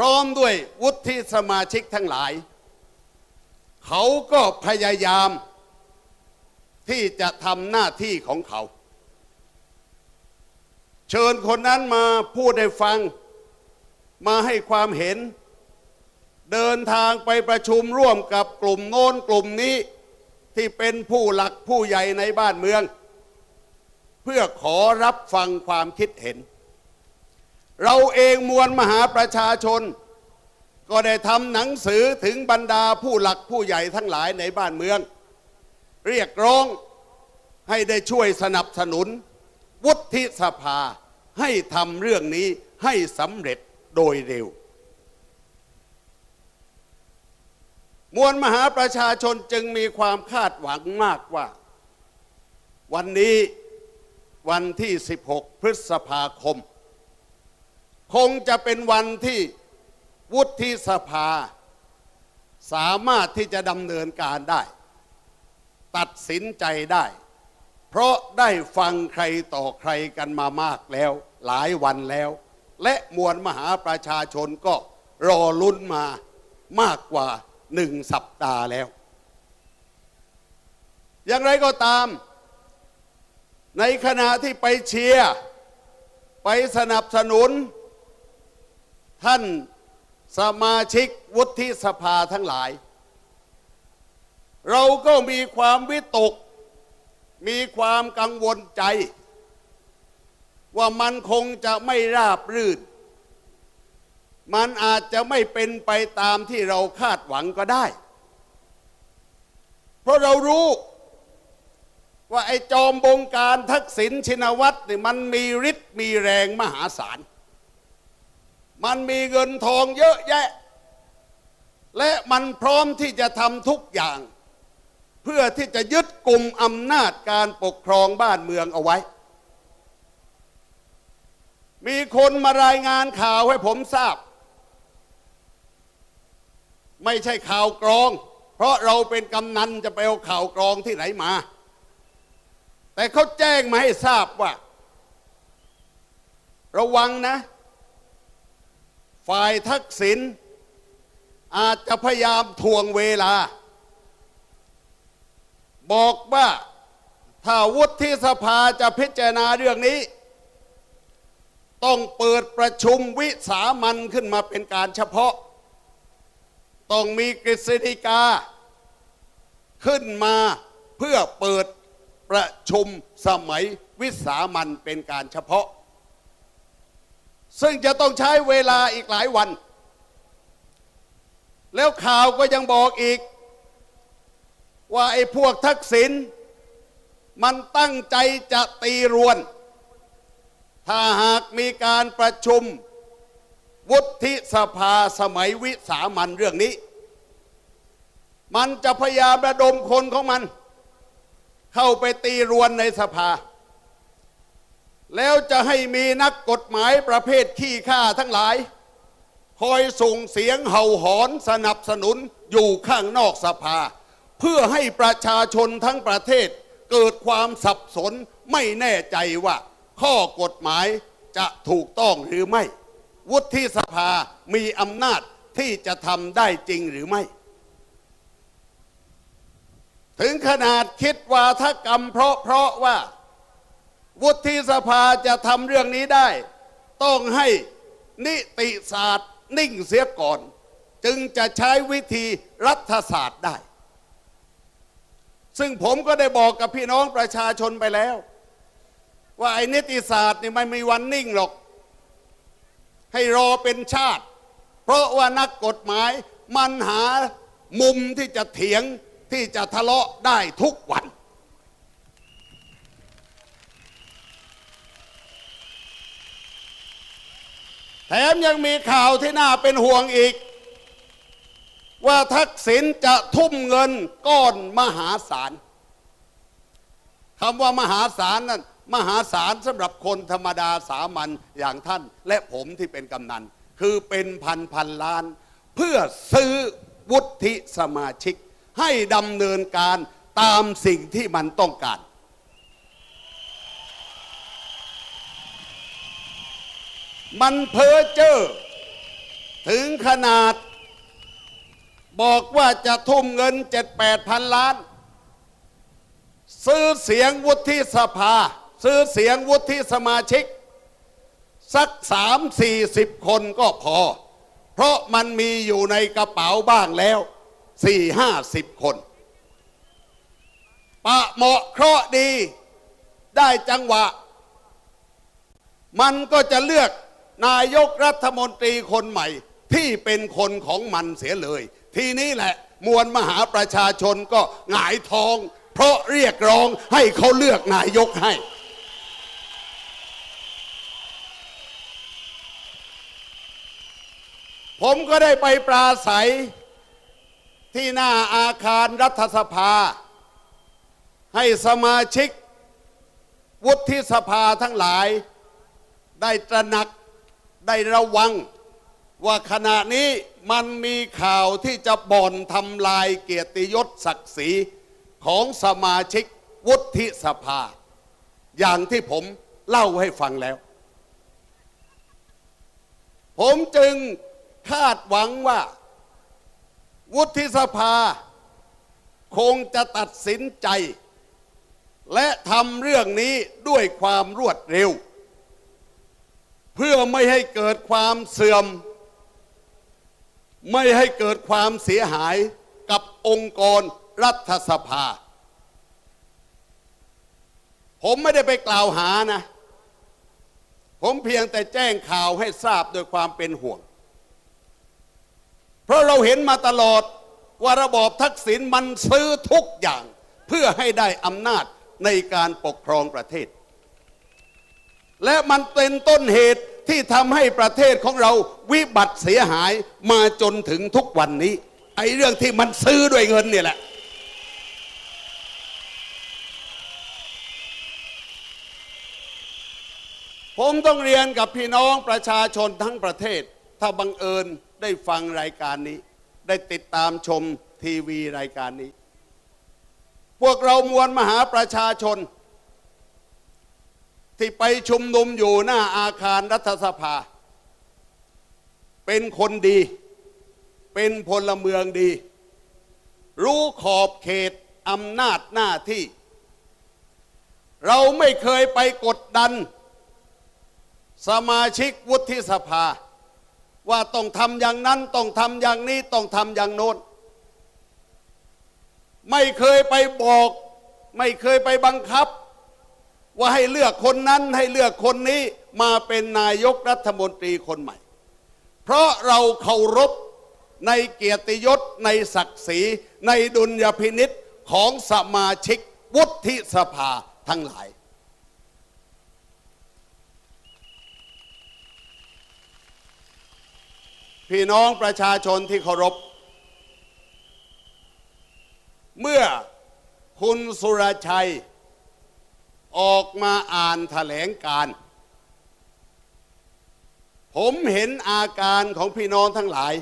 ร้อมด้วยวุฒิสมาชิกทั้งหลาย เขาก็พยายามที่จะทำหน้าที่ของเขา เชิญคนนั้นมาพูดให้ฟัง มาให้ความเห็น เดินทางไปประชุมร่วมกับกลุ่มโน้นกลุ่มนี้ที่เป็นผู้หลักผู้ใหญ่ในบ้านเมือง เพื่อขอรับฟังความคิดเห็น เราเองมวลมหาประชาชน ก็ได้ทำหนังสือถึงบรรดาผู้หลักผู้ใหญ่ทั้งหลายในบ้านเมือง เรียกร้องให้ได้ช่วยสนับสนุน วุฒิสภาให้ทำเรื่องนี้ให้สำเร็จโดยเร็ว มวลมหาประชาชนจึงมีความคาดหวังมากว่า วันนี้วันที่ 16 พฤษภาคม คงจะเป็นวันที่วุฒิสภา สามารถที่จะดำเนินการได้ ตัดสินใจได้ เพราะได้ฟังใครต่อใครกันมามากแล้ว หลายวันแล้ว และมวลมหาประชาชนก็รอลุ้นมามากกว่าหนึ่งสัปดาห์แล้ว อย่างไรก็ตาม ในขณะที่ไปเชียร์ ไปสนับสนุน ท่านสมาชิกวุฒิสภาทั้งหลาย เราก็มีความวิตก มีความกังวลใจ ว่ามันคงจะไม่ราบรื่น มันอาจจะไม่เป็นไปตามที่เราคาดหวังก็ได้ เพราะเรารู้ว่าไอ้จอมบงการทักษิณชินวัตรนี่มันมีฤทธิ์มีแรงมหาศาล มันมีเงินทองเยอะแยะ และมันพร้อมที่จะทำทุกอย่าง เพื่อที่จะยึดกลุ่มอำนาจการปกครองบ้านเมืองเอาไว้ มีคนมารายงานข่าวให้ผมทราบ ไม่ใช่ข่าวกรอง เพราะเราเป็นกำนันจะไปเอาข่าวกรองที่ไหนมา แต่เขาแจ้งมาให้ทราบว่า ระวังนะ ฝ่ายทักษิณอาจจะพยายามทวงเวลา บอกว่าถ้าวุฒิสภาจะพิจารณาเรื่องนี้ ต้องเปิดประชุมวิสามันขึ้นมาเป็นการเฉพาะ ต้องมีกฤษฎีกา ขึ้นมาเพื่อเปิดประชุมสมัยวิสามันเป็นการเฉพาะ ซึ่งจะต้องใช้เวลาอีกหลายวัน แล้วข่าวก็ยังบอกอีก ว่าไอ้พวกทักษิณมันตั้งใจจะตีรวน ถ้าหากมีการประชุม วุฒิสภาสมัยวิสามันเรื่องนี้ มันจะพยายามระดมคนของมัน เข้าไปตีรวนในสภา แล้วจะให้มีนักกฎหมายประเภทขี้ข้าทั้งหลาย คอยส่งเสียงเห่าหอนสนับสนุนอยู่ข้างนอกสภา เพื่อให้ประชาชนทั้งประเทศ เกิดความสับสนไม่แน่ใจว่า ข้อกฎหมายจะถูกต้องหรือไม่ วุฒิสภามีอำนาจที่จะทำได้จริงหรือไม่ ถึงขนาดคิดวาทกรรมเพราะเพราะว่า วุฒิสภาจะทำเรื่องนี้ได้ ต้องให้นิติศาสตร์นิ่งเสียก่อน จึงจะใช้วิธีรัฐศาสตร์ได้ ซึ่งผมก็ได้บอกกับพี่น้องประชาชนไปแล้ว ว่าไอ้นิติศาสตร์นี่ไม่มีวันนิ่งหรอก ให้รอเป็นชาติ เพราะว่านักกฎหมายมันหามุมที่จะเถียงที่จะทะเลาะได้ทุกวัน แถมยังมีข่าวที่น่าเป็นห่วงอีก ว่าทักษิณจะทุ่มเงินก้อนมหาศาลคำว่ามหาศาลนั้นมหาศาลสำหรับคนธรรมดาสามัญอย่างท่าน และผมที่เป็นกำนัน คือเป็นพันพันล้าน เพื่อซื้อวุฒิสมาชิก ให้ดำเนินการตามสิ่งที่มันต้องการ มันเพ้อเจ้อถึงขนาด บอกว่าจะทุ่มเงินเจ็ดแปดพันล้าน ซื้อเสียงวุฒิสภา ซื้อเสียงวุฒิสมาชิก สักสามสี่สิบคนก็พอ เพราะมันมีอยู่ในกระเป๋าบ้างแล้วสี่ห้าสิบคนปะเหมาะเคราะห์ดี ได้จังหวะ มันก็จะเลือก นายกรัฐมนตรีคนใหม่ที่เป็นคนของมันเสียเลย ทีนี้แหละ มวลมหาประชาชนก็หงายท้อง เพราะเรียกร้องให้เขาเลือกนายกให้ ผมก็ได้ไปปราศัย ที่หน้าอาคารรัฐสภา ให้สมาชิก วุฒิสภาทั้งหลายได้ตระหนัก ได้ระวังว่าขณะนี้มันมีข่าวที่จะบ่อนทำลายเกียรติยศศักดิ์ศรีของสมาชิกวุฒิสภา อย่างที่ผมเล่าให้ฟังแล้ว ผมจึงคาดหวังว่า วุฒิสภา คงจะตัดสินใจ และทำเรื่องนี้ด้วยความรวดเร็ว พื่อไม่ให้เกิดความเสื่อม ไม่ให้เกิดความเสียหายกับองค์กรรัฐสภา ผมไม่ได้ไปกล่าวหานะ ผมเพียงแต่แจ้งข่าวให้ทราบโดยความเป็นห่วง เพราะเราเห็นมาตลอดว่าระบอบทักษิณมันซื้อทุกอย่าง เพื่อให้ได้อำนาจในการปกครองประเทศและมันเป็นต้นเหตุ ที่ทำให้ประเทศของเราวิบัติเสียหายมาจนถึงทุกวันนี้ ไอ้เรื่องที่มันซื้อด้วยเงินเนี่ยแหละ ผมต้องเรียนกับพี่น้องประชาชนทั้งประเทศ ถ้าบังเอิญได้ฟังรายการนี้ ได้ติดตามชมทีวีรายการนี้ พวกเรามวลมหาประชาชน ที่ไปชุมนุมอยู่หน้าอาคารรัฐสภา เป็นคนดี เป็นพลเมืองดี รู้ขอบเขตอำนาจหน้าที่ เราไม่เคยไปกดดัน สมาชิกวุฒิสภา ว่าต้องทำอย่างนั้น ต้องทำอย่างนี้ ต้องทำอย่างโน้น ไม่เคยไปบอก ไม่เคยไปบังคับ ว่าให้เลือกคนนั้นให้เลือกคนนี้มาเป็นนายกรัฐมนตรีคนใหม่ เพราะเราเคารพในเกียรติยศในศักดิ์ศรี ในดุลยพินิษของสมาชิกวุฒิสภาทั้งหลาย พี่น้องประชาชนที่เคารพ เมื่อคุณสุรชัย ออกมาอ่านแถลงการ ผมเห็นอาการของพี่น้องทั้งหลาย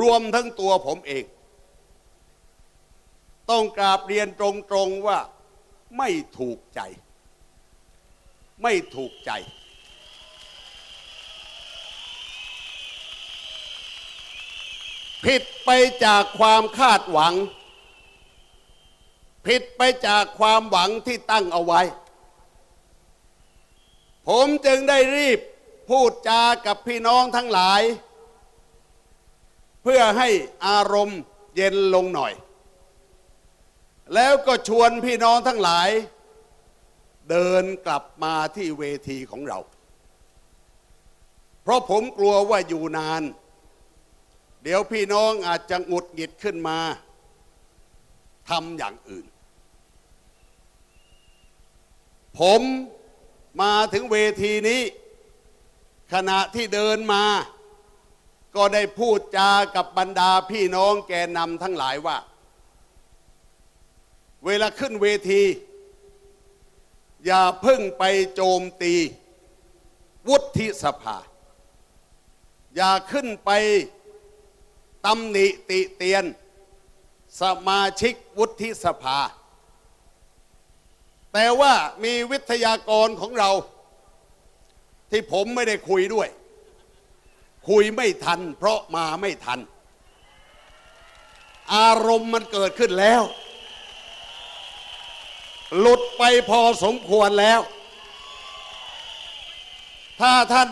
รวมทั้งตัวผมเอง ต้องกราบเรียนตรงๆว่าไม่ถูกใจ ไม่ถูกใจ ผิดไปจากความคาดหวัง ผิดไปจากความหวังที่ตั้งเอาไว้ ผมจึงได้รีบพูดจากับพี่น้องทั้งหลาย เพื่อให้อารมณ์เย็นลงหน่อย แล้วก็ชวนพี่น้องทั้งหลาย เดินกลับมาที่เวทีของเรา เพราะผมกลัวว่าอยู่นาน เดี๋ยวพี่น้องอาจจะหงุดหงิดขึ้นมาทำอย่างอื่น ผมมาถึงเวทีนี้ ขณะที่เดินมา ก็ได้พูดจากับบรรดาพี่น้องแกนนำทั้งหลายว่า เวลาขึ้นเวที อย่าพิ่งไปโจมตี วุฒิสภา อย่าขึ้นไปตำหนิติเตียน สมาชิกวุฒิสภา แต่ว่ามีวิทยากรของเรา ที่ผมไม่ได้คุยด้วย คุยไม่ทัน เพราะมาไม่ทัน อารมณ์มันเกิดขึ้นแล้ว หลุดไปพอสมควรแล้ว ถ้าท่าน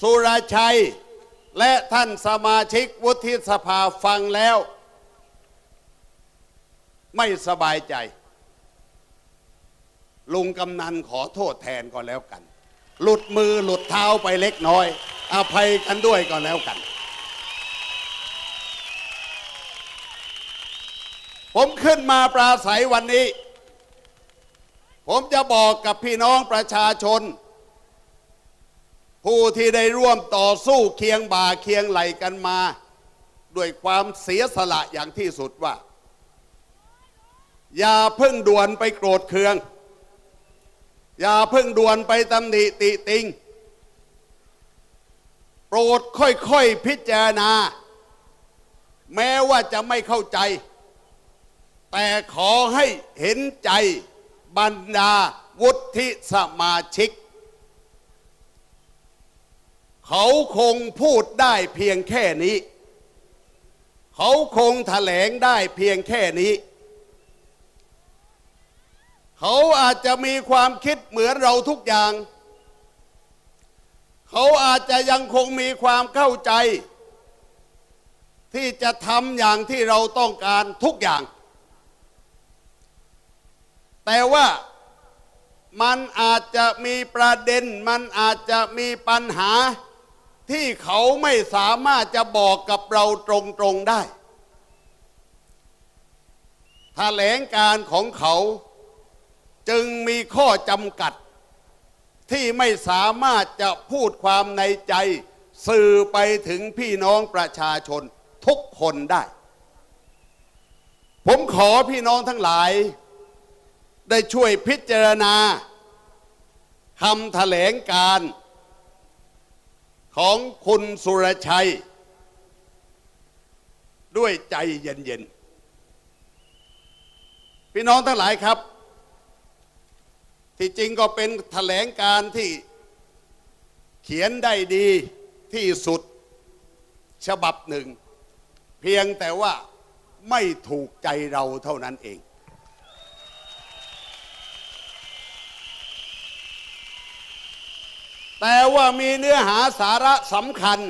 สุรชัยและท่านสมาชิกวุฒิสภาฟังแล้ว ไม่สบายใจ ลุงกำนันขอโทษแทนก็แล้วกัน หลุดมือหลุดเท้าไปเล็กน้อย อภัยกันด้วยก็แล้วกัน ผมขึ้นมาปราศัยวันนี้ ผมจะบอกกับพี่น้องประชาชน ผู้ที่ได้ร่วมต่อสู้เคียงบ่าเคียงไหลกันมา ด้วยความเสียสละอย่างที่สุดว่า อย่าเพิ่งด่วนไปโกรธเคือง อย่าเพิ่งด่วนไปตำหนิติติง โปรดค่อยๆพิจารณา แม้ว่าจะไม่เข้าใจ แต่ขอให้เห็นใจบรรดาวุฒิสมาชิก เขาคงพูดได้เพียงแค่นี้ เขาคงแถลงได้เพียงแค่นี้ เขาอาจจะมีความคิดเหมือนเราทุกอย่าง เขาอาจจะยังคงมีความเข้าใจ ที่จะทำอย่างที่เราต้องการทุกอย่าง แต่ว่ามันอาจจะมีประเด็น มันอาจจะมีปัญหาที่เขาไม่สามารถจะบอกกับเราตรงๆได้แถลงการของเขา จึงมีข้อจำกัด ที่ไม่สามารถจะพูดความในใจ สื่อไปถึงพี่น้องประชาชนทุกคนได้ ผมขอพี่น้องทั้งหลาย ได้ช่วยพิจารณาคำแถลงการของคุณสุรชัย ด้วยใจเย็นๆ พี่น้องทั้งหลายครับ ที่จริงก็เป็นแถลงการที่เขียนได้ดีที่สุดฉบับหนึ่ง เพียงแต่ว่าไม่ถูกใจเราเท่านั้นเอง แต่ว่ามีเนื้อหาสาระสำคัญ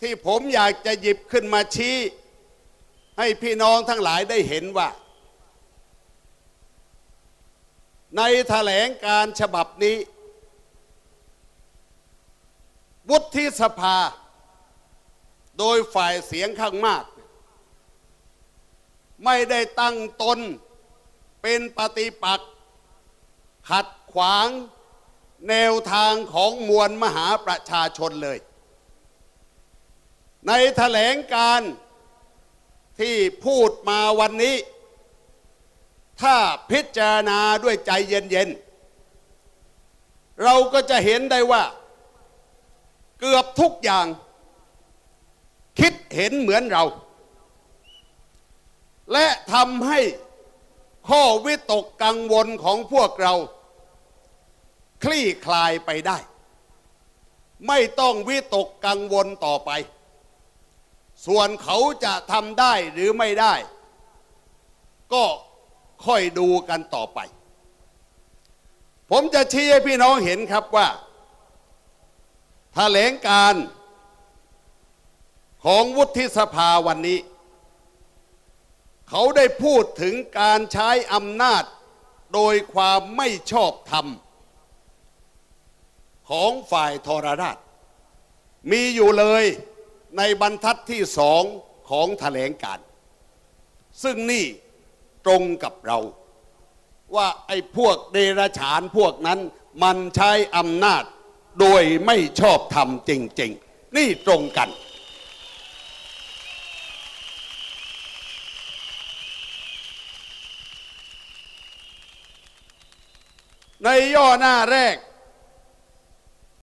ที่ผมอยากจะหยิบขึ้นมาชี้ ให้พี่น้องทั้งหลายได้เห็นว่า ในแถลงการฉบับนี้ วุฒิสภา โดยฝ่ายเสียงข้างมาก ไม่ได้ตั้งตนเป็นปฏิปักษ์ขัดขวางแนวทางของมวลมหาประชาชนเลย ในแถลงการที่พูดมาวันนี้ ถ้าพิจารณาด้วยใจเย็นๆ เราก็จะเห็นได้ว่า เกือบทุกอย่าง คิดเห็นเหมือนเรา และทำให้ข้อวิตกกังวลของพวกเรา คลี่คลายไปได้ ไม่ต้องวิตกกังวลต่อไป ส่วนเขาจะทำได้หรือไม่ได้ ก็ ค่อยดูกันต่อไป ผมจะชี้ให้พี่น้องเห็นครับว่าแถลงการของวุฒิสภาวันนี้ เขาได้พูดถึงการใช้อำนาจโดยความไม่ชอบธรรม ของฝ่ายทรราช มีอยู่เลยในบรรทัดที่สองของแถลงการ ซึ่งนี่ ตรงกับเรา ว่าไอ้พวกเดรฉานพวกนั้น มันใช้อำนาจโดยไม่ชอบธรรมจริง ๆ นี่ตรงกัน ในย่อหน้าแรก